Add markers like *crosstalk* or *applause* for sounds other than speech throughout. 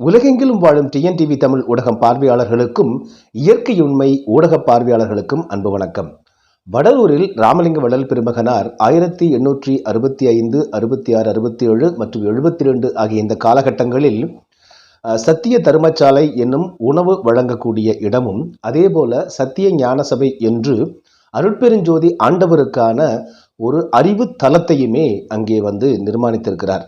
உலகெங்கிலும் வாழும் டிஎன்டிவி தமிழ் ஊடகம் பார்வையாளர்களுக்கும் இயற்கை உண்மை ஊடக பார்வையாளர்களுக்கும் அன்பு வணக்கம். வடலூரில் ராமலிங்க வடல் பெருமகனார் ஆயிரத்தி எண்ணூற்றி அறுபத்தி ஐந்து அறுபத்தி ஆறு அறுபத்தி ஏழு மற்றும் எழுபத்தி ரெண்டு ஆகிய இந்த காலகட்டங்களில் சத்திய தருமச்சாலை என்னும் உணவு வழங்கக்கூடிய இடமும் அதேபோல சத்திய ஞான சபை என்று அருட்பெருஞ்சோதி ஆண்டவருக்கான ஒரு அறிவு தலத்தையுமே அங்கே வந்து நிர்மாணித்திருக்கிறார்.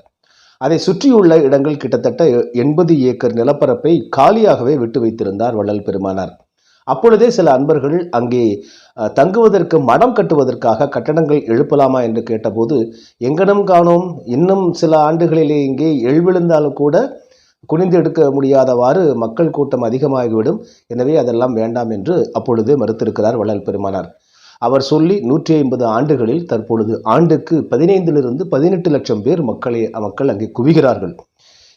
அதை சுற்றியுள்ள இடங்கள் கிட்டத்தட்ட எண்பது ஏக்கர் நிலப்பரப்பை காலியாகவே விட்டு வைத்திருந்தார் வள்ளல் பெருமானார். அப்பொழுதே சில அன்பர்கள் அங்கே தங்குவதற்கு மடம் கட்டுவதற்காக கட்டடங்கள் எழுப்பலாமா என்று கேட்டபோது எங்கனம் காணோம்? இன்னும் சில ஆண்டுகளிலே இங்கே எழுவிழுந்தாலும் கூட குனிந்து எடுக்க முடியாதவாறு மக்கள் கூட்டம் அதிகமாகிவிடும். எனவே அதெல்லாம் வேண்டாம் என்று அப்பொழுதே மறுத்திருக்கிறார் வள்ளல் பெருமானார். அவர் சொல்லி நூற்றி ஐம்பது ஆண்டுகளில் தற்பொழுது ஆண்டுக்கு பதினைந்திலிருந்து பதினெட்டு லட்சம் பேர் மக்களை மக்கள் அங்கே குவிகிறார்கள்.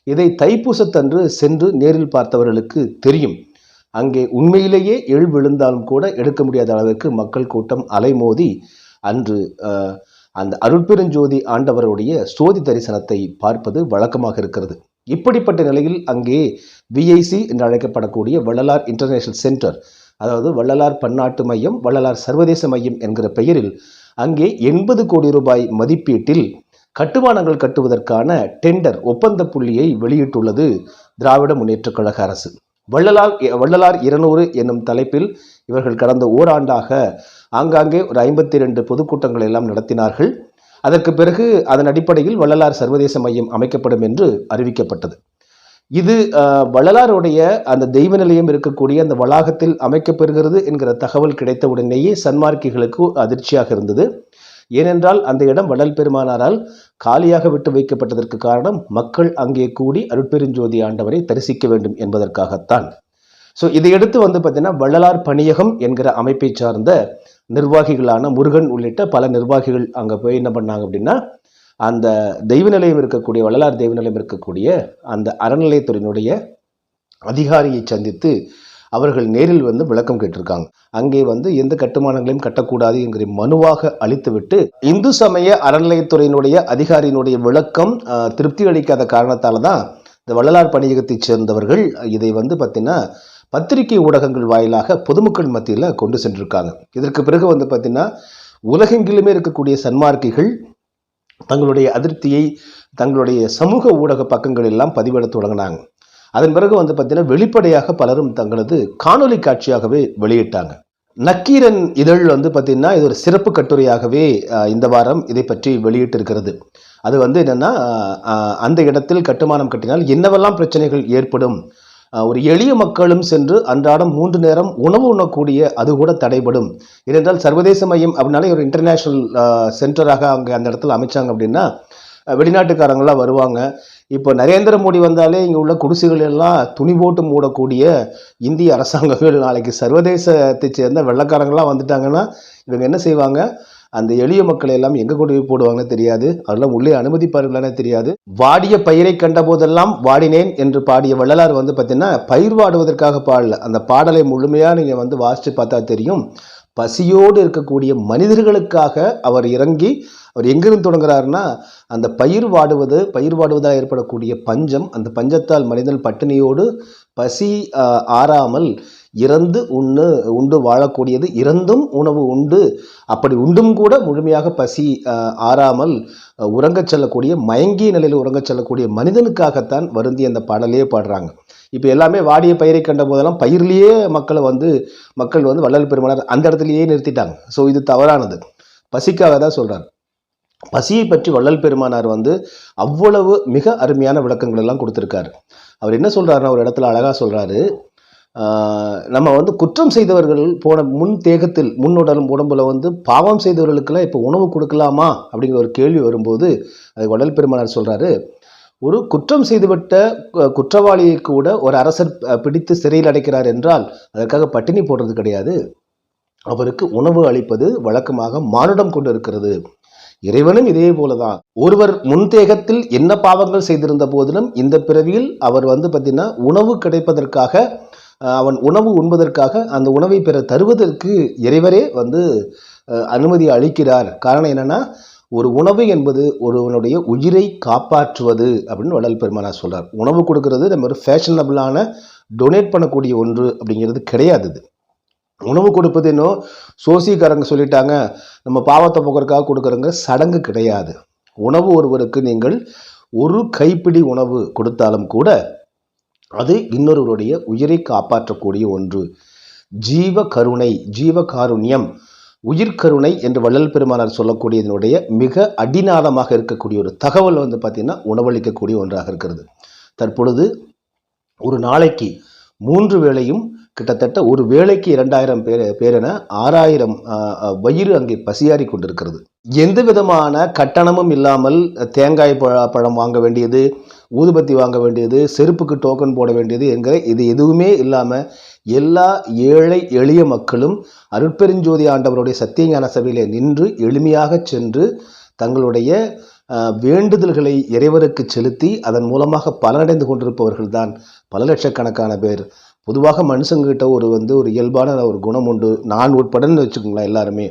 இதை தைப்பூசத்தன்று சென்று நேரில் பார்த்தவர்களுக்கு தெரியும். அங்கே உண்மையிலேயே எழு விழுந்தாலும் கூட எடுக்க முடியாத அளவிற்கு மக்கள் கூட்டம் அலைமோதி அன்று அந்த அருட்பெருஞ்சோதி ஆண்டவருடைய சோதி தரிசனத்தை பார்ப்பது வழக்கமாக இருக்கிறது. இப்படிப்பட்ட நிலையில் அங்கே விஐசி என்று அழைக்கப்படக்கூடிய வள்ளலார் இன்டர்நேஷனல் சென்டர் அதாவது வள்ளலார் பன்னாட்டு மையம் வள்ளலார் சர்வதேச மையம் என்கிற பெயரில் அங்கே எண்பது கோடி ரூபாய் மதிப்பீட்டில் கட்டுமானங்கள் கட்டுவதற்கான டெண்டர் ஒப்பந்த புள்ளியை வெளியிட்டுள்ளது திராவிட முன்னேற்றக் கழக அரசு. வள்ளலார் வள்ளலார் இருநூறு என்னும் தலைப்பில் இவர்கள் கடந்த ஓராண்டாக ஆங்காங்கே ஒரு ஐம்பத்தி ரெண்டு பொதுக்கூட்டங்கள் எல்லாம் நடத்தினார்கள். அதற்கு பிறகு அதன் அடிப்படையில் வள்ளலார் சர்வதேச மையம் அமைக்கப்படும் என்று அறிவிக்கப்பட்டது. இது வள்ளலாருடைய அந்த தெய்வ நிலையம் இருக்கக்கூடிய அந்த வளாகத்தில் அமைக்கப்பெறுகிறது என்கிற தகவல் கிடைத்த உடனேயே சன்மார்க்கிகளுக்கு அதிர்ச்சியாக இருந்தது. ஏனென்றால் அந்த இடம் வள்ளல் பெருமானாரால் காலியாக விட்டு வைக்கப்பட்டதற்கு காரணம் மக்கள் அங்கே கூடி அருட்பெருஞ்சோதி ஆண்டவரை தரிசிக்க வேண்டும் என்பதற்காகத்தான். ஸோ இதையடுத்து வந்து பார்த்தீங்கன்னா வள்ளலார் பணியகம் என்கிற அமைப்பை சார்ந்த நிர்வாகிகளான முருகன் உள்ளிட்ட பல நிர்வாகிகள் அங்கே போய் என்ன பண்ணாங்க அப்படின்னா அந்த தெய்வ நிலையம் இருக்கக்கூடிய வள்ளலார் தெய்வ நிலையம் இருக்கக்கூடிய அந்த அறநிலையத்துறையினுடைய அதிகாரியை சந்தித்து அவர்கள் நேரில் வந்து விளக்கம் கேட்டிருக்காங்க. அங்கே வந்து எந்த கட்டுமானங்களையும் கட்டக்கூடாது என்கிற மனுவாக அளித்துவிட்டு இந்து சமய அறநிலையத்துறையினுடைய அதிகாரியினுடைய விளக்கம் திருப்தி அளிக்காத காரணத்தால் தான் இந்த வள்ளலார் பணியகத்தைச் சேர்ந்தவர்கள் இதை வந்து பார்த்தீங்கன்னா பத்திரிகை ஊடகங்கள் வாயிலாக பொதுமக்கள் மத்தியில் கொண்டு சென்றிருக்காங்க. இதற்கு பிறகு வந்து பார்த்தீங்கன்னா உலகெங்கிலுமே இருக்கக்கூடிய சன்மார்க்கிகள் தங்களுடைய அதிருப்தியை தங்களுடைய சமூக ஊடக பக்கங்கள் எல்லாம் பதிவிட தொடங்கினாங்க. அதன் பிறகு வந்து பார்த்தீங்கன்னா வெளிப்படையாக பலரும் தங்களது காணொலி காட்சியாகவே வெளியிட்டாங்க. நக்கீரன் இதழ் வந்து பார்த்தீங்கன்னா இது ஒரு சிறப்பு கட்டுரையாகவே இந்த வாரம் இதை பற்றி வெளியிட்டிருக்கிறது. அது வந்து என்னென்னா அந்த இடத்தில் கட்டுமானம் கட்டினால் என்னவெல்லாம் பிரச்சனைகள் ஏற்படும் ஒரு எளிய மக்களும் சென்று அன்றாடம் மூன்று நேரம் உணவு உண்ணக்கூடிய அது கூட தடைபடும். ஏனென்றால் சர்வதேச மையம் அப்படின்னாலே ஒரு இன்டர்நேஷ்னல் சென்டராக அங்கே அந்த இடத்துல அமைச்சாங்க அப்படின்னா வெளிநாட்டுக்காரங்களாம் வருவாங்க. இப்போ நரேந்திர மோடி வந்தாலே இங்கே உள்ள குடிசைகள் எல்லாம் துணி போட்டு மூடக்கூடிய இந்திய அரசாங்கங்கள். நாளைக்கு சர்வதேசத்தை சேர்ந்த வெள்ளக்காரங்களாம் வந்துட்டாங்கன்னா இவங்க என்ன செய்வாங்க? அந்த எளிய மக்களை எல்லாம் எங்க கொண்டு போய் போடுவாங்கன்னு தெரியாது. அதெல்லாம் உள்ளே அனுமதிப்பார்களானே தெரியாது. வாடிய பயிரை கண்ட போதெல்லாம் வாடினேன் என்று பாடிய வள்ளலார் வந்து பார்த்தீங்கன்னா பயிர் வாடுவதற்காக பாடல. அந்த பாடலை முழுமையாக நீங்கள் வந்து வாசித்து பார்த்தா தெரியும். பசியோடு இருக்கக்கூடிய மனிதர்களுக்காக அவர் இறங்கி அவர் எங்கிருந்து தொடங்குறாருன்னா அந்த பயிர் வாடுவது பயிர் வாடுவதால் ஏற்படக்கூடிய பஞ்சம் அந்த பஞ்சத்தால் மனிதன் பட்டினியோடு பசி ஆறாமல் இறந்து உண்ணு உண்டு வாழக்கூடியது இறந்தும் உணவு உண்டு. அப்படி உண்டும் கூட முழுமையாக பசி ஆறாமல் உறங்கச் செல்லக்கூடிய மயங்கிய நிலையில் உறங்கச் செல்லக்கூடிய மனிதனுக்காகத்தான் வருந்தி அந்த பாடலையே பாடுறாங்க. இப்போ எல்லாமே வாடிய பயிரை கண்ட போதெல்லாம் பயிர்லேயே மக்களை வந்து மக்கள் வந்து வள்ளல் பெருமானார் அந்த இடத்துலயே நிறுத்திட்டாங்க. ஸோ இது தவறானது. பசிக்காக தான் சொல்கிறார் பசியை பற்றி வள்ளல் பெருமானார் வந்து அவ்வளவு மிக அருமையான விளக்கங்கள் எல்லாம் கொடுத்துருக்காரு. அவர் என்ன சொல்கிறாருன்னா ஒரு இடத்துல அழகாக சொல்கிறாரு நம்ம வந்து குற்றம் செய்தவர்கள் போன முன் தேகத்தில் முன் உடலும் உடம்புல வந்து பாவம் செய்தவர்களுக்கெல்லாம் இப்போ உணவு கொடுக்கலாமா? அப்படிங்கிற ஒரு கேள்வி வரும்போது அது உடல் பெருமானார் சொல்கிறாரு ஒரு குற்றம் செய்துவிட்ட குற்றவாளியை கூட ஒரு அரசர் பிடித்து சிறையில் அடைக்கிறார் என்றால் அதற்காக பட்டினி போடுறது கிடையாது. அவருக்கு உணவு அளிப்பது வழக்கமாக மானுடம் கொண்டு இருக்கிறது. இறைவனும் இதே போலதான். ஒருவர் முன்தேகத்தில் என்ன பாவங்கள் செய்திருந்த போதிலும் இந்த பிறவியில் அவர் வந்து பார்த்தீங்கன்னா உணவு கிடைப்பதற்காக அவன் உணவு உண்பதற்காக அந்த உணவை பெற தருவதற்கு இறைவரே வந்து அனுமதி அளிக்கிறார். காரணம் என்னென்னா ஒரு உணவு என்பது ஒருவனுடைய உயிரை காப்பாற்றுவது அப்படின்னு வள்ளல் பெருமானார் சொல்கிறார் உணவு கொடுக்கறது நம்ம ஒரு ஃபேஷனபிளான டொனேட் பண்ணக்கூடிய ஒன்று அப்படிங்கிறது கிடையாது உணவு கொடுப்பது இன்னும் சோசிக்காரங்க சொல்லிட்டாங்க நம்ம பாவத்தை போக்குறதுக்காக கொடுக்குறங்க சடங்கு கிடையாது. உணவு ஒருவருக்கு நீங்கள் ஒரு கைப்பிடி உணவு கொடுத்தாலும் கூட அது இன்னொருவருடைய உயிரை காப்பாற்றக்கூடிய ஒன்று. ஜீவ கருணை ஜீவ காருண்யம் உயிர்கருணை என்று வள்ளல் பெருமானார் சொல்லக்கூடியதனுடைய மிக அடிநாதமாக இருக்கக்கூடிய ஒரு தகவல் வந்து பார்த்திங்கன்னா உணவளிக்கக்கூடிய ஒன்றாக இருக்கிறது. தற்பொழுது ஒரு நாளைக்கு மூன்று வேளையும் கிட்டத்தட்ட ஒரு வேலைக்கு இரண்டாயிரம் பேர் பேரென ஆறாயிரம் வயிறு அங்கே பசியாறி கொண்டிருக்கிறது. எந்த விதமான கட்டணமும் இல்லாமல் தேங்காய் பழ பழம் வாங்க வேண்டியது ஊதுபத்தி வாங்க வேண்டியது செருப்புக்கு டோக்கன் போட வேண்டியது என்கிற இது எதுவுமே இல்லாமல் எல்லா ஏழை எளிய மக்களும் அருட்பெருஞ்சோதி ஆண்டவருடைய சத்தியஞான சபையிலே நின்று எளிமையாக சென்று தங்களுடைய வேண்டுதல்களை இறைவருக்கு செலுத்தி அதன் மூலமாக பலனடைந்து கொண்டிருப்பவர்கள் தான் பல லட்சக்கணக்கான பேர். பொதுவாக மனுஷங்கிட்ட ஒரு வந்து ஒரு இயல்பான ஒரு குணம் உண்டு. நான் உட்படன்னு வச்சுக்கோங்களேன் எல்லாருமே.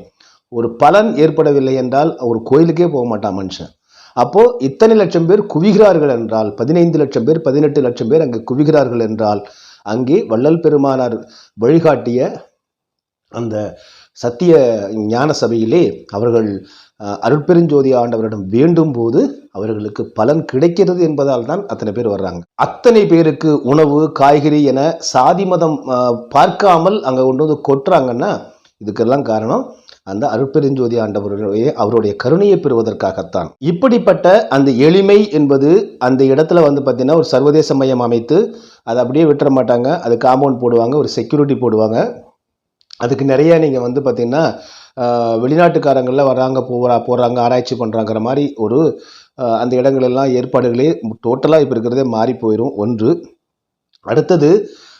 ஒரு பலன் ஏற்படவில்லை என்றால் ஒரு கோயிலுக்கே போக மாட்டான் மனுஷன். அப்போது இத்தனை லட்சம் பேர் குவிகிறார்கள் என்றால் பதினைந்து லட்சம் பேர் பதினெட்டு லட்சம் பேர் அங்கே குவிகிறார்கள் என்றால் அங்கே வள்ளல் பெருமானார் வழிகாட்டிய அந்த சத்திய ஞான சபையிலே அவர்கள் அருட்பெருஞ்சோதி ஆண்டவரிடம் வேண்டும் போது அவர்களுக்கு பலன் கிடைக்கிறது என்பதால் தான் அத்தனை பேர் வர்றாங்க. அத்தனை பேருக்கு உணவு காய்கறி என சாதி மதம் பார்க்காமல் அங்கே கொண்டு வந்து கொட்டுறாங்கன்னா இதுக்கெல்லாம் காரணம் அந்த அருட்பெருஞ்சோதி ஆண்டவருடைய அவருடைய கருணையை பெறுவதற்காகத்தான். இப்படிப்பட்ட அந்த எளிமை என்பது அந்த இடத்துல வந்து பார்த்தீங்கன்னா ஒரு சர்வதேச மையம் அமைத்து அதை அப்படியே விட்டுற மாட்டாங்க. அது காம்பவுண்ட் போடுவாங்க ஒரு செக்யூரிட்டி போடுவாங்க. அதுக்கு நிறைய நீங்கள் வந்து பார்த்திங்கன்னா வெளிநாட்டுக்காரங்களில் வராங்க போகிறா போகிறாங்க ஆராய்ச்சி பண்ணுறாங்கிற மாதிரி ஒரு அந்த இடங்களெல்லாம் ஏற்பாடுகளே டோட்டலாக இப்போ இருக்கிறதே மாறி போயிடும் ஒன்று. அடுத்தது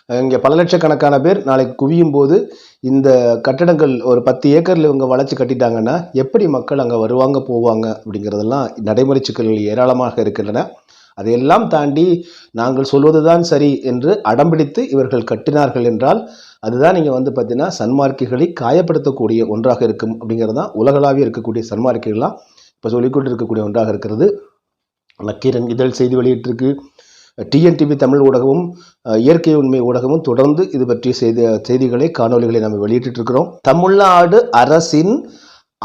இங்கே பல லட்சக்கணக்கான பேர் நாளைக்கு குவியும் போது இந்த கட்டடங்கள் ஒரு பத்து ஏக்கரில் இவங்க வளைச்சு கட்டிட்டாங்கன்னா எப்படி மக்கள் அங்கே வருவாங்க போவாங்க அப்படிங்கிறதெல்லாம் நடைமுறை சிக்கல்கள் ஏராளமாக இருக்கின்றன. அதையெல்லாம் தாண்டி நாங்கள் சொல்வதுதான் சரி என்று அடம்பிடித்து இவர்கள் கட்டினார்கள் என்றால் அதுதான் நீங்கள் வந்து பார்த்தீங்கன்னா சன்மார்க்கிகளை காயப்படுத்தக்கூடிய ஒன்றாக இருக்கும் அப்படிங்கிறது தான் உலகளாவிய இருக்கக்கூடிய சன்மார்க்கிகளாக இப்போ சொல்லிக்கொண்டு இருக்கக்கூடிய ஒன்றாக இருக்கிறது. நக்கீரன் இதழ் செய்தி வெளியிட்டிருக்கு. டிஎன்டிவி தமிழ் ஊடகமும் இயற்கை உண்மை ஊடகமும் தொடர்ந்து இது பற்றிய செய்தி செய்திகளை காணொளிகளை நம்ம வெளியிட்டு இருக்கிறோம் தமிழ்நாடு அரசின்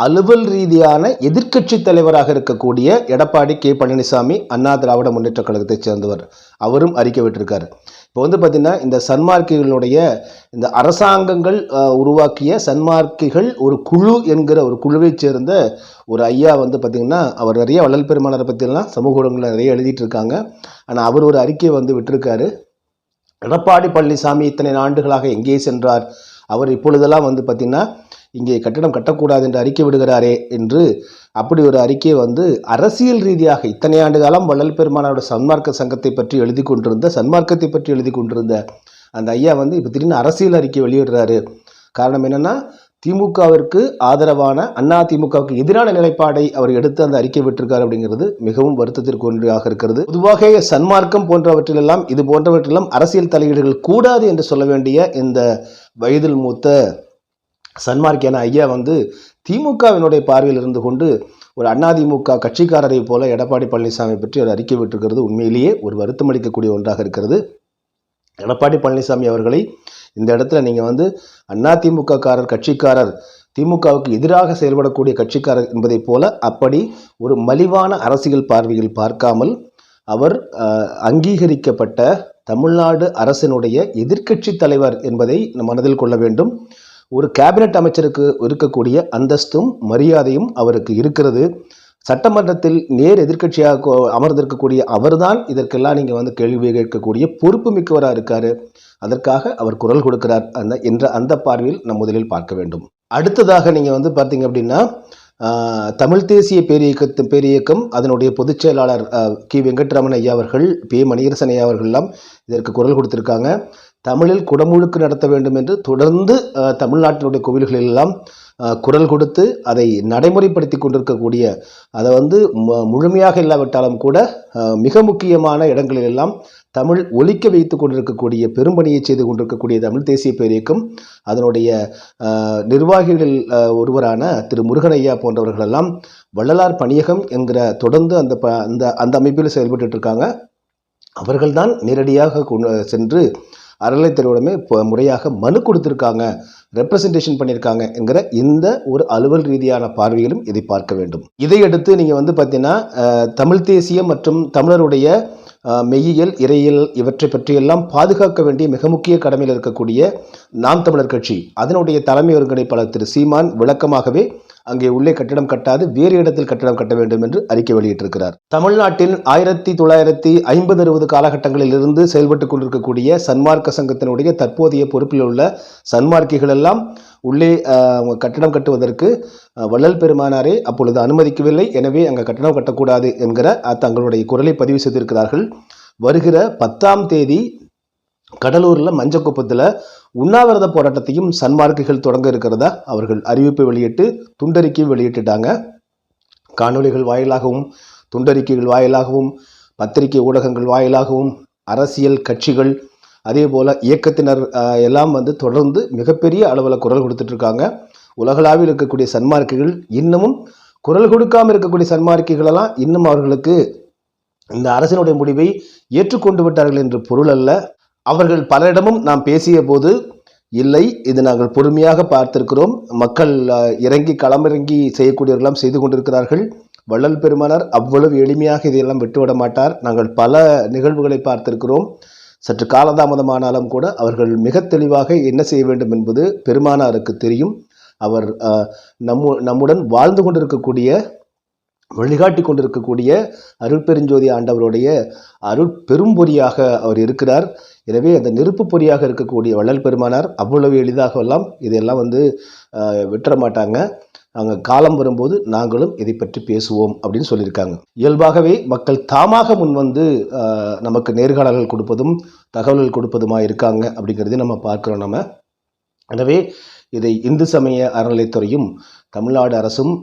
அலுவல் ரீதியான எதிர்க்கட்சி தலைவராக இருக்கக்கூடிய எடப்பாடி கே. பழனிசாமி அண்ணா திராவிட முன்னேற்ற கழகத்தைச் சேர்ந்தவர். அவரும் அறிக்கை விட்டிருக்காரு. இப்போ வந்து பார்த்தீங்கன்னா இந்த சன்மார்க்கிகளுடைய இந்த அரசாங்கங்கள் உருவாக்கிய சன்மார்க்கிகள் ஒரு குழு என்கிற ஒரு குழுவைச் சேர்ந்த ஒரு ஐயா வந்து பார்த்திங்கன்னா அவர் நிறைய வள்ளல் பெருமானரை பற்றிலாம் சமூக ஊடகங்களில் நிறைய எழுதிட்டு இருக்காங்க ஆனால் அவர் ஒரு அறிக்கையை வந்து விட்டுருக்காரு. எடப்பாடி பழனிசாமி இத்தனை ஆண்டுகளாக எங்கே சென்றார்? அவர் இப்பொழுதெல்லாம் வந்து பார்த்திங்கன்னா இங்கே கட்டடம் கட்டக்கூடாது என்று அறிக்கை விடுகிறாரே என்று அப்படி ஒரு அறிக்கையை வந்து அரசியல் ரீதியாக இத்தனை ஆண்டு காலம் வள்ளல் பெருமானோட சன்மார்க்க சங்கத்தை பற்றி எழுதி கொண்டிருந்த சன்மார்க்கத்தை பற்றி எழுதி கொண்டிருந்த அந்த ஐயா வந்து இப்போ திடீர்னு அரசியல் அறிக்கை வெளியிடுறாரு. காரணம் என்னன்னா திமுகவிற்கு ஆதரவான அண்ணா திமுகவுக்கு எதிரான நிலைப்பாடை அவர் எடுத்து அந்த அறிக்கை விட்டிருக்கார் அப்படிங்கிறது மிகவும் வருத்தத்திற்கு ஒன்றாக இருக்கிறது. பொதுவாக சன்மார்க்கம் போன்றவற்றிலெல்லாம் இது போன்றவற்றிலெல்லாம் அரசியல் தலையீடுகள் கூடாது என்று சொல்ல வேண்டிய இந்த வயதில் மூத்த சன்மார்க்கியான ஐயா வந்து திமுகவினுடைய பார்வையில் இருந்து கொண்டு ஒரு அதிமுக கட்சிக்காரரை போல எடப்பாடி பழனிசாமி பற்றி ஒரு அறிக்கை விட்டிருக்கிறது. உண்மையிலேயே ஒரு வருத்தம் அளிக்கக்கூடிய ஒன்றாக இருக்கிறது. எடப்பாடி பழனிசாமி அவர்களை இந்த இடத்துல நீங்கள் வந்து அதிமுக காரர் கட்சிக்காரர் திமுகவுக்கு எதிராக செயல்படக்கூடிய கட்சிக்காரர் என்பதைப் போல அப்படி ஒரு மலிவான அரசியல் பார்வையில் பார்க்காமல் அவர் அங்கீகரிக்கப்பட்ட தமிழ்நாடு அரசினுடைய எதிர்க்கட்சி தலைவர் என்பதை மனதில் கொள்ள வேண்டும். ஒரு கேபினட் அமைச்சருக்கு இருக்கக்கூடிய அந்தஸ்தும் மரியாதையும் அவருக்கு இருக்கிறது. சட்டமன்றத்தில் நேர் எதிர்க்கட்சியாக அமர்ந்திருக்கக்கூடிய அவர்தான் இதற்கெல்லாம் நீங்கள் வந்து கேள்வி கேட்கக்கூடிய பொறுப்பு மிக்கவராக இருக்கார். அதற்காக அவர் குரல் கொடுக்கிறார் அந்த என்ற அந்த பார்வையில் நம் முதலில் பார்க்க வேண்டும். அடுத்ததாக நீங்கள் வந்து பார்த்தீங்க அப்படின்னா தமிழ் தேசிய பேரியக்கத்து பேரியக்கம் அதனுடைய பொதுச் செயலாளர் கி. வெங்கட்ராமன் ஐயா அவர்கள் பி. மணிகரசன் ஐயா அவர்கள்லாம் இதற்கு குரல் கொடுத்துருக்காங்க. தமிழில் குடமுழுக்கு நடத்த வேண்டும் என்று தொடர்ந்து தமிழ்நாட்டினுடைய கோவில்களில் எல்லாம் குரல் கொடுத்து அதை நடைமுறைப்படுத்தி கொண்டிருக்கக்கூடிய அதை வந்து மு- முழுமையாக இல்லாவிட்டாலும் கூட மிக முக்கியமான இடங்களில் எல்லாம் தமிழ் ஒலிக்க வைத்து கொண்டிருக்கக்கூடிய பெரும்பணியை செய்து கொண்டிருக்கக்கூடிய தமிழ் தேசிய பேரியக்கம் அதனுடைய நிர்வாகிகளில் ஒருவரான திரு முருகனையா போன்றவர்களெல்லாம் வள்ளலார் பணியகம் என்கிற தொடர்ந்து அந்த ப அந்த அந்த அமைப்பில் செயல்பட்டு இருக்காங்க. அவர்கள்தான் நேரடியாக சென்று அறநிலைத்துறையிடமே இப்போ முறையாக மனு கொடுத்துருக்காங்க ரெப்ரசன்டேஷன் பண்ணியிருக்காங்க என்கிற இந்த ஒரு அலுவல் ரீதியான பார்வையிலும் இதை பார்க்க வேண்டும். இதையடுத்து நீங்கள் வந்து பார்த்தீங்கன்னா தமிழ் தேசியம் மற்றும் தமிழருடைய மெய்யியல் இறையியல் இவற்றை பற்றியெல்லாம் பாதுகாக்க வேண்டிய மிக முக்கிய கடமையில் இருக்கக்கூடிய நாம் தமிழர் கட்சி அதனுடைய தலைமை ஒருங்கிணைப்பாளர் திரு சீமான் விளக்கமாகவே அங்கே உள்ளே கட்டடம் கட்டாது வேறு இடத்தில் கட்டடம் கட்ட வேண்டும் என்று அறிக்கை வெளியிட்டிருக்கிறார். தமிழ்நாட்டில் ஆயிரத்தி தொள்ளாயிரத்தி ஐம்பது அறுபது காலகட்டங்களில் இருந்து செயல்பட்டு கொண்டிருக்கக்கூடிய சன்மார்க்க சங்கத்தினுடைய தற்போதைய பொறுப்பில் உள்ள சன்மார்க்கிகள் எல்லாம் உள்ளே கட்டடம் கட்டுவதற்கு வள்ளல் பெருமானாரே அப்பொழுது அனுமதிக்கவில்லை. எனவே அங்கே கட்டடம் கட்டக்கூடாது என்கிற தங்களுடைய குரலை பதிவு செய்திருக்கிறார்கள். வருகிற பத்தாம் தேதி கடலூரில் மஞ்சக்குப்பத்தில் உண்ணாவிரத போராட்டத்தையும் சன்மார்க்குகள் தொடங்க இருக்கிறதா அவர்கள் அறிவிப்பை வெளியிட்டு துண்டறிக்கை வெளியிட்டுட்டாங்க. காணொளிகள் வாயிலாகவும் துண்டறிக்கைகள் வாயிலாகவும் பத்திரிகை ஊடகங்கள் வாயிலாகவும் அரசியல் கட்சிகள் அதே போல் இயக்கத்தினர் எல்லாம் வந்து தொடர்ந்து மிகப்பெரிய அளவில் குரல் கொடுத்துட்ருக்காங்க. உலகளாவில் இருக்கக்கூடிய சன்மார்க்குகள் இன்னமும் குரல் கொடுக்காமல் இருக்கக்கூடிய சன்மார்க்கிகளெல்லாம் இன்னும் அவர்களுக்கு இந்த அரசினுடைய முடிவை ஏற்றுக்கொண்டு விட்டார்கள் என்று பொருள் அல்ல. அவர்கள் பலரிடமும் நாம் பேசிய போது இல்லை இது நாங்கள் பொறுமையாக பார்த்திருக்கிறோம். மக்கள் இறங்கி களமிறங்கி செய்யக்கூடியவர்களாம் செய்து கொண்டிருக்கிறார்கள். வள்ளல் பெருமானார் அவ்வளவு எளிமையாக இதையெல்லாம் விட்டுவிட மாட்டார். நாங்கள் பல நிகழ்வுகளை பார்த்திருக்கிறோம். சற்று காலதாமதமானாலும் கூட அவர்கள் மிக தெளிவாக என்ன செய்ய வேண்டும் என்பது பெருமானாருக்கு தெரியும். அவர் நம்மு நம்முடன் வாழ்ந்து கொண்டிருக்கக்கூடிய வழிகாட்டி கொண்டிருக்கக்கூடிய அருட்பெருஞ்சோதி ஆண்டவருடைய அருட் பெரும்பொறியாக அவர் இருக்கிறார். எனவே அந்த நெருப்பு பொறியாக இருக்கக்கூடிய வள்ளல் பெருமானார் அவ்வளவு எளிதாக எல்லாம் இதையெல்லாம் வந்து விட்டுற மாட்டாங்க. அங்கே காலம் வரும்போது நாங்களும் இதை பற்றி பேசுவோம் அப்படின்னு சொல்லியிருக்காங்க. இயல்பாகவே மக்கள் தாமாக முன்வந்து வந்து நமக்கு நேர்காணல்கள் கொடுப்பதும் தகவல்கள் கொடுப்பதுமா இருக்காங்க அப்படிங்கிறதையும் நம்ம பார்க்குறோம் நம்ம. எனவே இதை இந்து சமய அறநிலைத்துறையும் தமிழ்நாடு அரசும்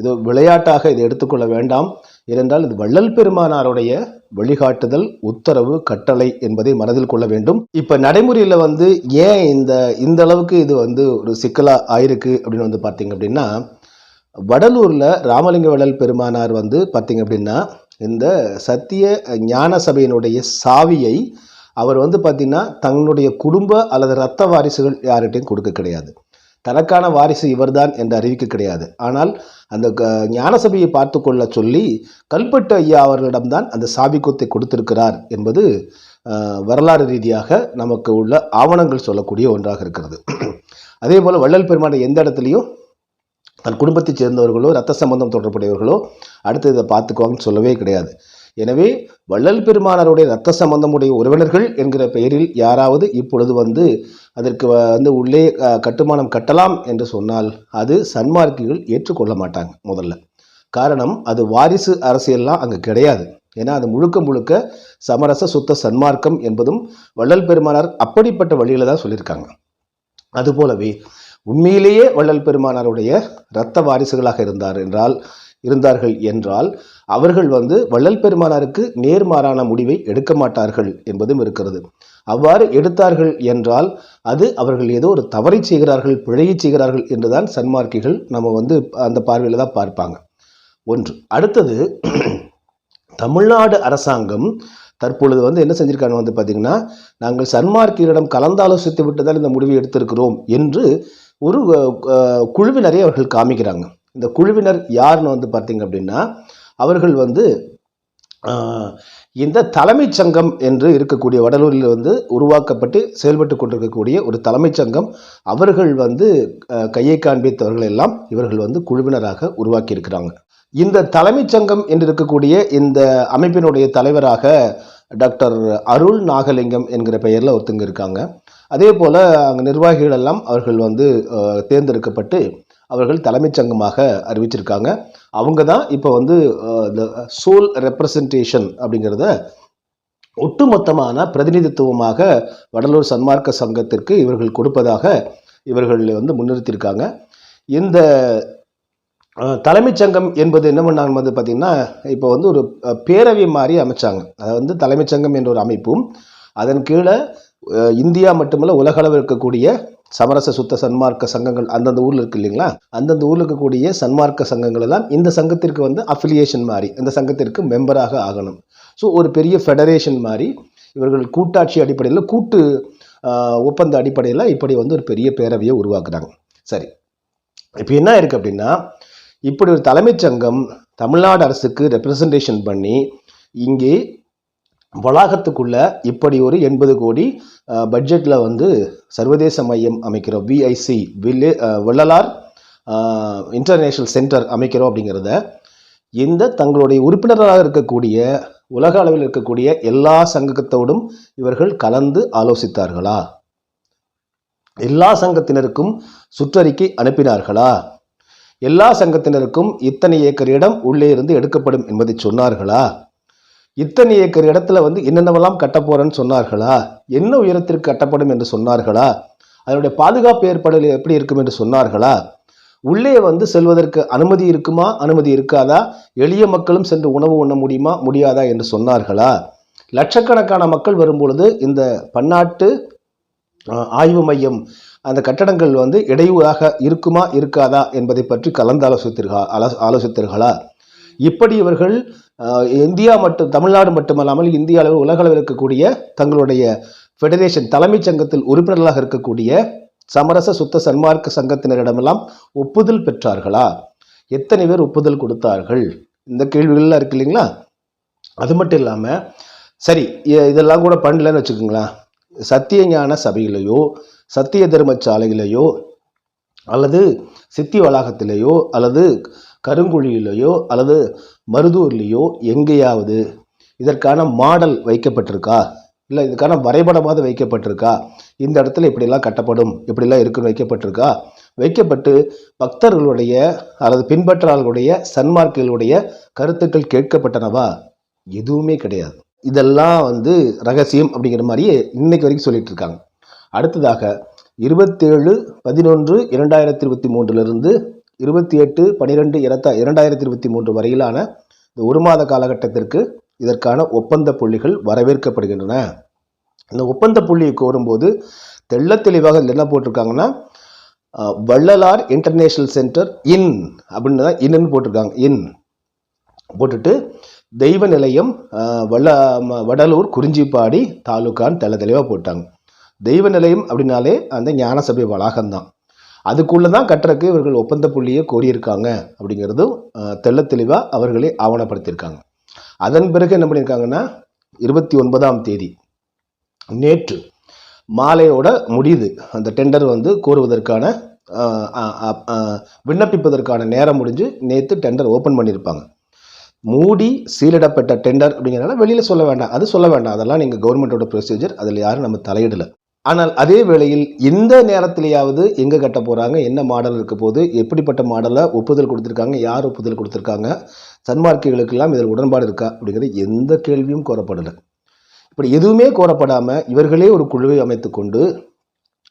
ஏதோ விளையாட்டாக இதை எடுத்துக்கொள்ள வேண்டாம். ஏனென்றால் இது வள்ளல் பெருமானாருடைய வழிகாட்டுதல் உத்தரவு கட்டளை என்பதை மனதில் கொள்ள வேண்டும். இப்ப நடைமுறையில வந்து ஏன் இந்த இந்த அளவுக்கு இது வந்து ஒரு சிக்கலா ஆயிருக்கு அப்படின்னு வந்து பார்த்தீங்க அப்படின்னா வடலூர்ல ராமலிங்க வடல் பெருமானார் வந்து பார்த்தீங்க அப்படின்னா இந்த சத்திய ஞான சபையினுடைய சாவியை அவர் வந்து பார்த்தீங்கன்னா தன்னுடைய குடும்ப அல்லது இரத்த வாரிசுகள் யார்கிட்டையும் கொடுக்க கிடையாது. தனக்கான வாரிசு இவர்தான் என்று அறிவிக்க கிடையாது. ஆனால் அந்த க- ஞான சபையை பார்த்து கொள்ள சொல்லி கல்பட்டு ஐயா அவர்களிடம்தான் அந்த சாபிக்கத்தை கொடுத்திருக்கிறார் என்பது வரலாறு ரீதியாக நமக்கு உள்ள ஆவணங்கள் சொல்லக்கூடிய ஒன்றாக இருக்கிறது. *clears throat* அதே போல் வள்ளல் பெருமானை எந்த இடத்துலையும் தன் குடும்பத்தைச் சேர்ந்தவர்களோ ரத்த சம்பந்தம் தொடர்புடையவர்களோ அடுத்து இதை பார்த்துக்குவாங்கன்னு சொல்லவே கிடையாது. எனவே வள்ளல் பெருமானாருடைய ரத்த சம்பந்தமுடைய உறவினர்கள் என்கிற பெயரில் யாராவது இப்பொழுது வந்து அதற்கு வ- வந்து உள்ளே கட்டுமானம் கட்டலாம் என்று சொன்னால் அது சன்மார்க்கிகள் ஏற்றுக்கொள்ள மாட்டாங்க முதல்ல. காரணம் அது வாரிசு அரசியல்லாம் அங்கே கிடையாது. ஏன்னா அது முழுக்க முழுக்க சமரச சுத்த சன்மார்க்கம் என்பதும் வள்ளல் பெருமானார் அப்படிப்பட்ட வழியில தான் சொல்லியிருக்காங்க. அதுபோலவே உண்மையிலேயே வள்ளல் பெருமானாருடைய இரத்த வாரிசுகளாக இருந்தார் என்றால் இருந்தார்கள் என்றால் அவர்கள் வந்து வள்ளல் பெருமானாருக்கு நேர்மாறான முடிவை எடுக்க மாட்டார்கள் என்பதும் இருக்கிறது. அவ்வாறு எடுத்தார்கள் என்றால் அது அவர்கள் ஏதோ ஒரு தவறை செய்கிறார்கள் பிழையை செய்கிறார்கள் என்றுதான் சன்மார்க்கிகள் நம்ம வந்து அந்த பார்வையில் தான் பார்ப்பாங்க. ஒன்று. அடுத்தது தமிழ்நாடு அரசாங்கம் தற்பொழுது வந்து என்ன செஞ்சிருக்காங்க வந்து பார்த்தீங்கன்னா நாங்கள் சன்மார்க்கியரிடம் கலந்தாலோசித்து விட்டு தான் இந்த முடிவை எடுத்திருக்கிறோம் என்று ஒரு குழுவினரை அவர்கள் காமிக்கிறாங்க. இந்த குழுவினர் யாருன்னு வந்து பார்த்தீங்க அப்படின்னா அவர்கள் வந்து இந்த தலைமைச் சங்கம் என்று இருக்கக்கூடிய வடலூரில் வந்து உருவாக்கப்பட்டு செயல்பட்டு கொண்டிருக்கக்கூடிய ஒரு தலைமைச் சங்கம் அவர்கள் வந்து கையை காண்பித்தவர்கள் எல்லாம் இவர்கள் வந்து குழுவினராக உருவாக்கியிருக்கிறாங்க. இந்த தலைமைச் சங்கம் என்று இருக்கக்கூடிய இந்த அமைப்பினுடைய தலைவராக டாக்டர் அருள் நாகலிங்கம் என்கிற பெயரில் ஒருத்தங்க இருக்காங்க. அதே போல் அங்கே நிர்வாகிகள் எல்லாம் அவர்கள் வந்து தேர்ந்தெடுக்கப்பட்டு அவர்கள் தலைமைச் சங்கமாக அறிவிச்சிருக்காங்க. அவங்க தான் இப்போ வந்து இந்த சோல் ரெப்ரசன்டேஷன் அப்படிங்கிறத ஒட்டுமொத்தமான பிரதிநிதித்துவமாக வடலூர் சன்மார்க்க சங்கத்திற்கு இவர்கள் கொடுப்பதாக இவர்கள் வந்து முன்னிறுத்தியிருக்காங்க. இந்த தலைமைச் சங்கம் என்பது என்ன பண்ணாங்க வந்து பார்த்திங்கன்னா இப்போ வந்து ஒரு பேரவை மாதிரி அமைச்சாங்க. அதாவது வந்து தலைமைச் சங்கம் என்ற ஒரு அமைப்பும் அதன் கீழே இந்தியா மட்டுமல்ல உலகளவில் இருக்கக்கூடிய சமரச சுத்த சன்மார்க்க சங்கங்கள் அந்தந்த ஊரில் இருக்கு இல்லைங்களா? அந்தந்த ஊரில் இருக்கக்கூடிய சன்மார்க்க சங்கங்கள் எல்லாம் இந்த சங்கத்திற்கு வந்து அஃபிலியேஷன் மாதிரி இந்த சங்கத்திற்கு மெம்பராக ஆகணும். ஸோ ஒரு பெரிய ஃபெடரேஷன் மாதிரி இவர்கள் கூட்டாட்சி அடிப்படையில் கூட்டு ஒப்பந்த அடிப்படையில் இப்படி வந்து ஒரு பெரிய பேரவையை உருவாக்குறாங்க. சரி. இப்போ என்ன இருக்குது அப்படின்னா இப்படி ஒரு தலைமைச் சங்கம் தமிழ்நாடு அரசுக்கு ரெப்ரசன்டேஷன் பண்ணி இங்கே வளாகத்துக்குள்ள இப்படி ஒரு எண்பது கோடி பட்ஜெட்டில் வந்து சர்வதேச மையம் அமைக்கிறோம். விஐசி வில்லே வள்ளலார் இன்டர்நேஷ்னல் சென்டர் அமைக்கிறோம் அப்படிங்கிறத இந்த தங்களுடைய உறுப்பினராக இருக்கக்கூடிய உலக அளவில் இருக்கக்கூடிய எல்லா சங்கத்தோடும் இவர்கள் கலந்து ஆலோசித்தார்களா? எல்லா சங்கத்தினருக்கும் சுற்றறிக்கை அனுப்பினார்களா? எல்லா சங்கத்தினருக்கும் இத்தனை ஏக்கர் இடம் உள்ளே இருந்து எடுக்கப்படும் என்பதை சொன்னார்களா? இத்தனை ஏக்கர் இடத்துல வந்து என்னென்னவெல்லாம் கட்ட போறேன்னு சொன்னார்களா? என்ன உயரத்திற்கு கட்டப்படும் என்று சொன்னார்களா? அதனுடைய பாதுகாப்பு ஏற்பாடுகள் எப்படி இருக்கும் என்று சொன்னார்களா? உள்ளே வந்து செல்வதற்கு அனுமதி இருக்குமா? அனுமதி இருக்காதா? எளிய மக்களும் சென்று உணவு உண்ண முடியுமா? முடியாதா என்று சொன்னார்களா? லட்சக்கணக்கான மக்கள் வரும்பொழுது இந்த பன்னாட்டு ஆய்வு மையம் அந்த கட்டடங்கள் வந்து இடையூறாக இருக்குமா இருக்காதா என்பதை பற்றி கலந்து ஆலோசித்தீர்களா ஆலோ- ஆலோசித்தீர்களா இப்படி இவர்கள் இந்தியா மட்டும் தமிழ்நாடு மட்டுமல்லாமல் இந்திய அளவில் உலக அளவில் இருக்கக்கூடிய தங்களுடைய ஃபெடரேஷன் தலைமைச் சங்கத்தில் உறுப்பினர்களாக இருக்கக்கூடிய சமரச சுத்த சன்மார்க்க சங்கத்தினரிடமெல்லாம் ஒப்புதல் பெற்றார்களா? எத்தனை பேர் ஒப்புதல் கொடுத்தார்கள்? இந்த கேள்விகள்லாம் இருக்கு இல்லைங்களா? அது மட்டும் இல்லாமல் சரி இதெல்லாம் கூட பண்ணலன்னு வச்சுக்கோங்களேன். சத்திய ஞான சபையிலேயோ சத்திய தர்மசாலையிலேயோ அல்லது சித்தி வளாகத்திலேயோ அல்லது கருங்குழியிலேயோ அல்லது மருதூர்லேயோ எங்கேயாவது இதற்கான மாடல் வைக்கப்பட்டிருக்கா? இல்லை இதுக்கான வரைபடமாவது வைக்கப்பட்டிருக்கா? இந்த இடத்துல இப்படிலாம் கட்டப்படும் இப்படிலாம் இருக்குன்னு வைக்கப்பட்டிருக்கா? வைக்கப்பட்டு பக்தர்களுடைய அல்லது பின்பற்றாளர்களுடைய சன்மார்க்குகளுடைய கருத்துக்கள் கேட்கப்பட்டனவா? எதுவுமே கிடையாது. இதெல்லாம் வந்து ரகசியம் அப்படிங்கிற மாதிரியே இன்னைக்கு வரைக்கும் சொல்லிட்டு இருக்காங்க. அடுத்ததாக இருபத்தேழு பதினொன்று இரண்டாயிரத்தி இருபத்தி மூன்றிலிருந்து இருபத்தி எட்டு பன்னிரெண்டு இரத்த இரண்டாயிரத்தி இருபத்தி மூன்று வரையிலான இந்த ஒரு மாத காலகட்டத்திற்கு இதற்கான ஒப்பந்த புள்ளிகள் வரவேற்கப்படுகின்றன. இந்த ஒப்பந்த புள்ளியை கோரும்போது தெள்ள தெளிவாக இதில் என்ன போட்டிருக்காங்கன்னா வள்ளலார் இன்டர்நேஷனல் சென்டர் இன் அப்படின்னு தான் இன்னுன்னு போட்டிருக்காங்க. இன் போட்டுட்டு தெய்வ நிலையம் வள்ள ம- வடலூர் குறிஞ்சிப்பாடி தாலுக்கான்னு தெள்ள தெளிவாக போட்டாங்க. தெய்வ நிலையம் அப்படின்னாலே அந்த ஞானசபை வளாகம் தான் அதுக்குள்ளே தான் கட்டுறதுக்கு இவர்கள் ஒப்பந்த புள்ளியை கோரியிருக்காங்க அப்படிங்கிறதும் தெள்ள தெளிவாக அவர்களே ஆவணப்படுத்தியிருக்காங்க. அதன் பிறகு என்ன பண்ணியிருக்காங்கன்னா இருபத்தி ஒன்பதாம் தேதி நேற்று மாலையோட முடியுது. அந்த டெண்டர் வந்து கோருவதற்கான விண்ணப்பிப்பதற்கான நேரம் முடிஞ்சு நேற்று டெண்டர் ஓப்பன் பண்ணியிருப்பாங்க. மூடி சீலிடப்பட்ட டெண்டர் அப்படிங்கிறனால வெளியில் சொல்ல வேண்டாம். அது சொல்ல வேண்டாம். அதெல்லாம் நீங்கள் கவர்மெண்ட்டோட ப்ரொசீஜர் அதில் யாரும் நம்ம தலையிடலை. ஆனால் அதே வேளையில் இந்த நேரத்திலேயாவது எங்கே கட்ட போகிறாங்க என்ன மாடல் இருக்க போது எப்படிப்பட்ட மாடலை ஒப்புதல் கொடுத்துருக்காங்க? யார் ஒப்புதல் கொடுத்துருக்காங்க? சன்மார்க்கிகளுக்கெல்லாம் இதில் உடன்பாடு இருக்கா? அப்படிங்கிறது எந்த கேள்வியும் கோரப்படலை. இப்படி எதுவுமே கோரப்படாமல் இவர்களே ஒரு குழுவை அமைத்து கொண்டு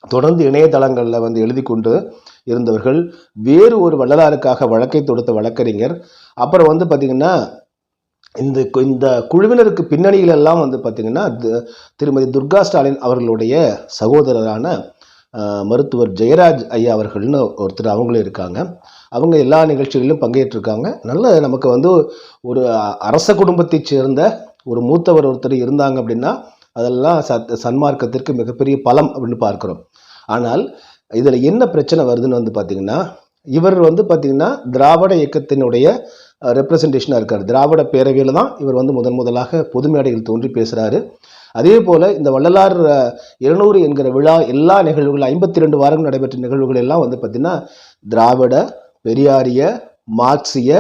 தொடர்ந்து இணையதளங்களில் வந்து எழுதி கொண்டு இருந்தவர்கள் வேறு ஒரு வள்ளலாருக்காக வழக்கை தொடுத்த வழக்கறிஞர் அப்புறம் வந்து பார்த்திங்கன்னா இந்த இந்த குழுவினருக்கு பின்னணியில் எல்லாம் வந்து பார்த்திங்கன்னா திருமதி துர்கா ஸ்டாலின் அவர்களுடைய சகோதரரான மருத்துவர் ஜெயராஜ் ஐயா அவர்கள்னு ஒருத்தர் அவங்களும் இருக்காங்க. அவங்க எல்லா நிகழ்ச்சிகளிலும் பங்கேற்றிருக்காங்க. நல்ல நமக்கு வந்து ஒரு அரச குடும்பத்தைச் சேர்ந்த ஒரு மூத்தவர் ஒருத்தர் இருந்தாங்க அப்படின்னா அதெல்லாம் சத் சன்மார்க்கத்திற்கு மிகப்பெரிய பலம் அப்படின்னு பார்க்குறோம். ஆனால் இதில் என்ன பிரச்சனை வருதுன்னு வந்து பார்த்திங்கன்னா இவர் வந்து பார்த்திங்கன்னா திராவிட இயக்கத்தினுடைய ரெப்ரசன்டேஷனாக இருக்கார். திராவிட பேரவையில் தான் இவர் வந்து முதன் முதலாக பொது மேடையில் தோன்றி பேசுகிறாரு அதே போல் இந்த வள்ளலார் இருநூறு என்கிற விழா எல்லா நிகழ்வுகள் ஐம்பத்தி ரெண்டு வாரங்கள் நடைபெற்ற நிகழ்வுகள் எல்லாம் வந்து பார்த்திங்கன்னா திராவிட பெரியாரிய மார்க்சிய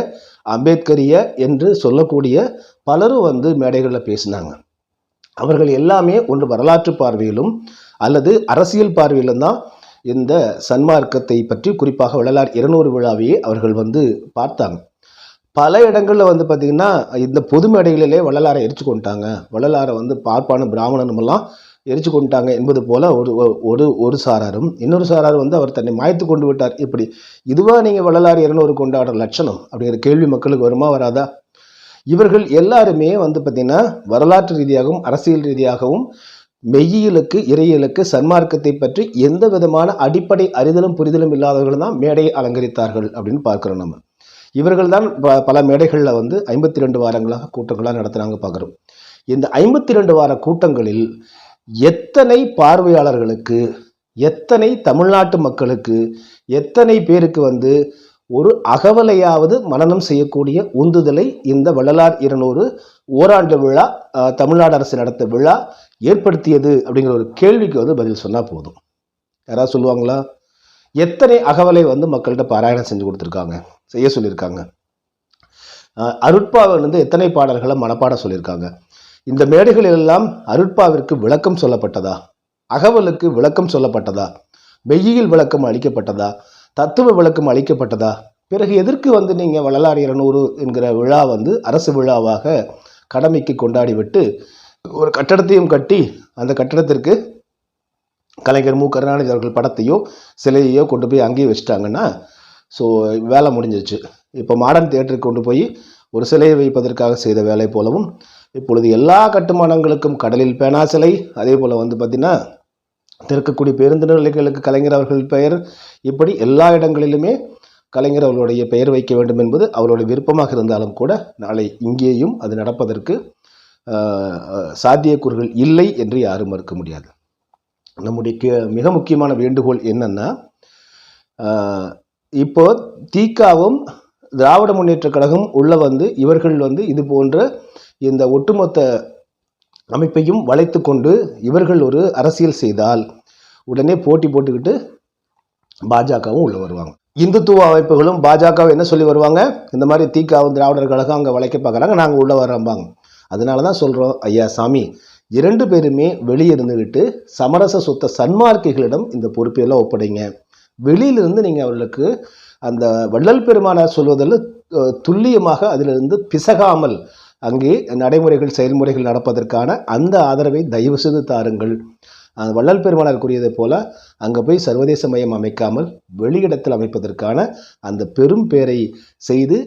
அம்பேத்கரிய என்று சொல்லக்கூடிய பலரும் வந்து மேடைகளில் பேசினாங்க. அவர்கள் எல்லாமே ஒன்று வரலாற்று பார்வையிலும் அல்லது அரசியல் பார்வையிலும் தான் இந்த சன்மார்க்கத்தை பற்றி குறிப்பாக வள்ளலார் இருநூறு விழாவையே அவர்கள் வந்து பார்த்தாங்க. பல இடங்களில் வந்து பார்த்திங்கன்னா இந்த பொது மேடைகளிலே வள்ளலாரை எரிச்சு கொண்டாங்க வள்ளலாரை வந்து பார்ப்பான பிராமணனுமெல்லாம் எரிச்சு கொண்டாங்க என்பது போல ஒரு ஒரு ஒரு சாராரும் இன்னொரு சாரார் வந்து அவர் தன்னை மாய்த்து கொண்டு விட்டார். இப்படி இதுவாக நீங்கள் வள்ளலார் இருநூறு கொண்டாடுற லட்சணம் அப்படிங்கிற கேள்வி மக்களுக்கு வருமா வராதா? இவர்கள் எல்லாருமே வந்து பார்த்திங்கன்னா வரலாற்று ரீதியாகவும் அரசியல் ரீதியாகவும் மெய்யியலுக்கு இறையியலுக்கு சன்மார்க்கத்தை பற்றி எந்த விதமான அடிப்படை அறிதலும் புரிதலும் இல்லாதவர்கள் தான் மேடையை அலங்கரித்தார்கள் அப்படின்னு பார்க்குறோம் நம்ம. இவர்கள் தான் ப- பல மேடைகளில் வந்து ஐம்பத்தி ரெண்டு வாரங்களாக கூட்டங்களாக நடத்துகிறாங்க பார்க்குறோம். இந்த ஐம்பத்தி ரெண்டு வார கூட்டங்களில் எத்தனை பார்வையாளர்களுக்கு எத்தனை தமிழ்நாட்டு மக்களுக்கு எத்தனை பேருக்கு வந்து ஒரு அகவலையாவது மனநம் செய்யக்கூடிய உந்துதலை இந்த வள்ளலார் இருநூறு ஓராண்டு விழா தமிழ்நாடு அரசு நடத்த விழா ஏற்படுத்தியது அப்படிங்கிற ஒரு கேள்விக்கு வந்து பதில் சொன்னால் போதும். யாராவது சொல்லுவாங்களா? எத்தனை அகவலை வந்து மக்கள்கிட்ட பாராயணம் செஞ்சு கொடுத்துருக்காங்க? செய்ய சொல்லியிருக்காங்க. அஹ், அருட்பாவை வந்து எத்தனை பாடல்களை மனப்பாடம் சொல்லியிருக்காங்க? இந்த மேடைகளில் எல்லாம் அருட்பாவிற்கு விளக்கம் சொல்லப்பட்டதா? அகவலுக்கு விளக்கம் சொல்லப்பட்டதா? மெய்யியல் விளக்கம் அளிக்கப்பட்டதா? தத்துவ விளக்கம் அளிக்கப்பட்டதா? பிறகு எதற்கு வந்து நீங்கள் வள்ளலார் இருநூறு என்கிற விழா வந்து அரசு விழாவாக கடமைக்கு கொண்டாடிவிட்டு ஒரு கட்டடத்தையும் கட்டி அந்த கட்டடத்திற்கு கலைஞர் மு. கருணாநிதி அவர்கள் படத்தையோ சிலையையோ கொண்டு போய் அங்கேயே வச்சுட்டாங்கன்னா ஸோ வேலை முடிஞ்சிச்சு இப்போ மாடர்ன் தியேட்டருக்கு கொண்டு போய் ஒரு சிலையை வைப்பதற்காக செய்த வேலை போலவும் இப்பொழுது எல்லா கட்டுமானங்களுக்கும் கடலில் பேனா சிலை அதே போல் வந்து பார்த்திங்கன்னா திறக்கக்கூடிய பேருந்து நிலையங்களுக்கு கலைஞர் அவர்கள் பெயர் இப்படி எல்லா இடங்களிலுமே கலைஞர் அவர்களுடைய பெயர் வைக்க வேண்டும் என்பது அவருடைய விருப்பமாக இருந்தாலும் கூட நாளை இங்கேயும் அது நடப்பதற்கு சாத்தியக்கூறுகள் இல்லை என்று யாரும் மறுக்க முடியாது. நம்முடைய மிக முக்கியமான வேண்டுகோள் என்னன்னா இப்போ தீக்காவும் திராவிட முன்னேற்ற கழகம் உள்ள வந்து இவர்கள் வந்து இது போன்ற இந்த ஒட்டுமொத்த அமைப்பையும் வளைத்து கொண்டு இவர்கள் ஒரு அரசியல் செய்தால் உடனே போட்டி போட்டுக்கிட்டு பாஜகவும் உள்ள வருவாங்க. இந்துத்துவ அமைப்புகளும் பாஜகவும் என்ன சொல்லி வருவாங்க? இந்த மாதிரி தீக்காவும் திராவிடர் கழகம் அங்கே வளைக்க பார்க்குறாங்க நாங்கள் உள்ள வரோம்பாங்க அதனால தான் சொல்கிறோம் ஐயா சாமி இரண்டு பேருமே வெளியே இருந்துக்கிட்டு சமரச சொத்த சன்மார்க்கிகளிடம் இந்த பொறுப்பையெல்லாம் ஒப்படைங்க. வெளியிலிருந்து நீங்கள் அவர்களுக்கு அந்த வள்ளல் பெருமானார் சொல்வதில் துல்லியமாக அதிலிருந்து பிசகாமல் அங்கே நடைமுறைகள் செயல்முறைகள் நடப்பதற்கான அந்த ஆதரவை தயவு செய்து தாருங்கள். வள்ளல் பெருமானார் கூறியதைப் போல அங்கே போய் சர்வதேச மையம் அமைக்காமல் வெளியிடத்தில் அமைப்பதற்கான அந்த பெரும் பெயரை செய்து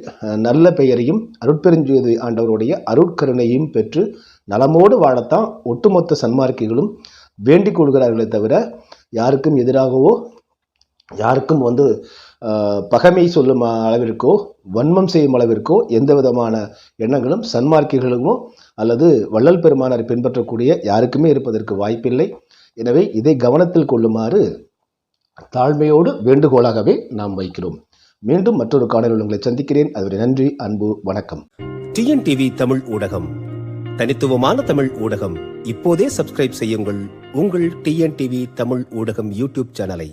நல்ல பெயரையும் அருட்பெருஞ்சுவது ஆண்டவருடைய அருட்கருணையும் பெற்று நலமோடு வாழத்தான் ஒட்டுமொத்த சன்மார்க்கிகளும் வேண்டிக் கொள்கிறார்களே தவிர யாருக்கும் எதிராகவோ யாருக்கும் வந்து பகமை சொல்லும் அளவிற்கோ வன்மம் செய்யும் அளவிற்கோ எந்த விதமான எண்ணங்களும் சன்மார்க்கிகளுமோ அல்லது வள்ளல் பெருமானார் பின்பற்றக்கூடிய யாருக்குமே இருப்பதற்கு வாய்ப்பில்லை. எனவே இதை கவனத்தில் கொள்ளுமாறு தாழ்மையோடு வேண்டுகோளாகவே நாம் வைக்கிறோம். மீண்டும் மற்றொரு காணொலியில் உங்களை சந்திக்கிறேன். அதுவரை நன்றி அன்பு வணக்கம். டிஎன்டிவி தமிழ் ஊடகம் தனித்துவமான தமிழ் ஊடகம். இப்போதே சப்ஸ்கிரைப் செய்யுங்கள் உங்கள் டிஎன்டிவி தமிழ் ஊடகம் யூடியூப் சேனலை.